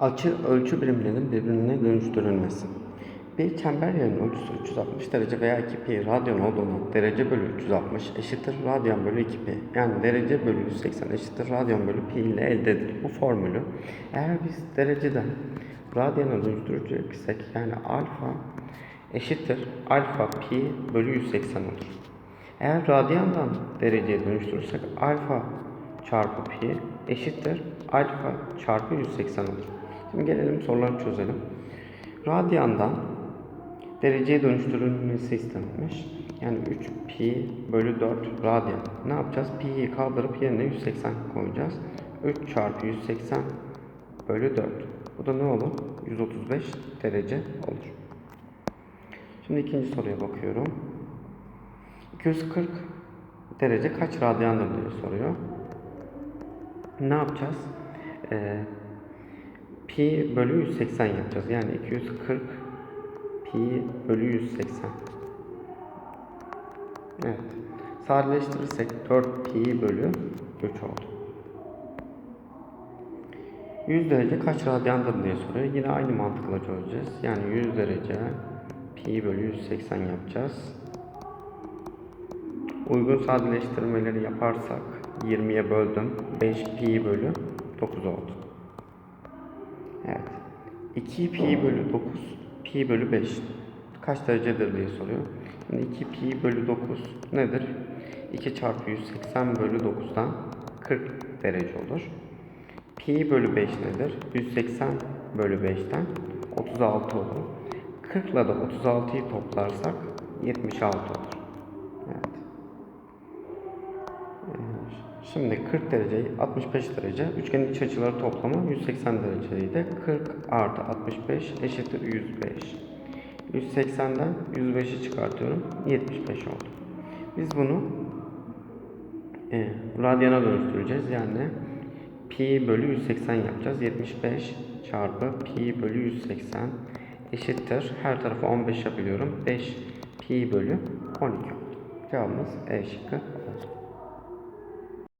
Açı ölçü birimlerinin birbirine dönüştürülmesi. Bir çember yayının ölçüsü 360 derece veya 2pi radyan olduğunu derece bölü 360 eşittir radyan bölü 2pi. Yani derece bölü 180 eşittir radyan bölü pi ile elde edilir. Bu formülü eğer biz dereceden radyana dönüştüreceksek yani alfa eşittir alfa pi bölü 180 olur. Eğer radyandan dereceye dönüştürürsek alfa çarpı pi eşittir alfa çarpı 180 olur. Şimdi gelelim soruları çözelim. Radyandan dereceye dönüştürülmesi istenmiş. Yani 3 pi bölü 4 radyan. Ne yapacağız? Pi'yi kaldırıp yerine 180 koyacağız. 3 çarpı 180 bölü 4. Bu da ne olur? 135 derece olur. Şimdi ikinci soruya bakıyorum. 240 derece kaç radyandır diye soruyor. Ne yapacağız? Ee, pi bölü 180 yapacağız. Yani 240 pi bölü 180. Evet. Sadeleştirirsek 4 pi bölü 3 oldu. 100 derece kaç radyandır diye soruyor. Yine aynı mantıkla çözeceğiz. Yani 100 derece pi bölü 180 yapacağız. Uygun sadeleştirmeleri yaparsak 20'ye böldüm. 5 pi bölü 9 oldu. Evet. 2 pi bölü 9 pi bölü 5 kaç derecedir diye soruyor. Şimdi 2 pi bölü 9 nedir? 2 çarpı 180 bölü 9'dan 40 derece olur. Pi bölü 5 nedir? 180 bölü 5'ten 36 olur. 40 ile de 36'yı toplarsak 76 olur. Evet. Ee, Şimdi 40 derece, 65 derece. Üçgenin iç açıları toplamı 180 dereceydi. 40 artı 65 eşittir 105. 180'den 105'i çıkartıyorum. 75 oldu. Biz bunu e, radyana dönüştüreceğiz. Yani pi bölü 180 yapacağız. 75 çarpı pi bölü 180 eşittir. Her tarafı 15 yapıyorum. 5 pi bölü 12 oldu. Cevabımız E şıkkı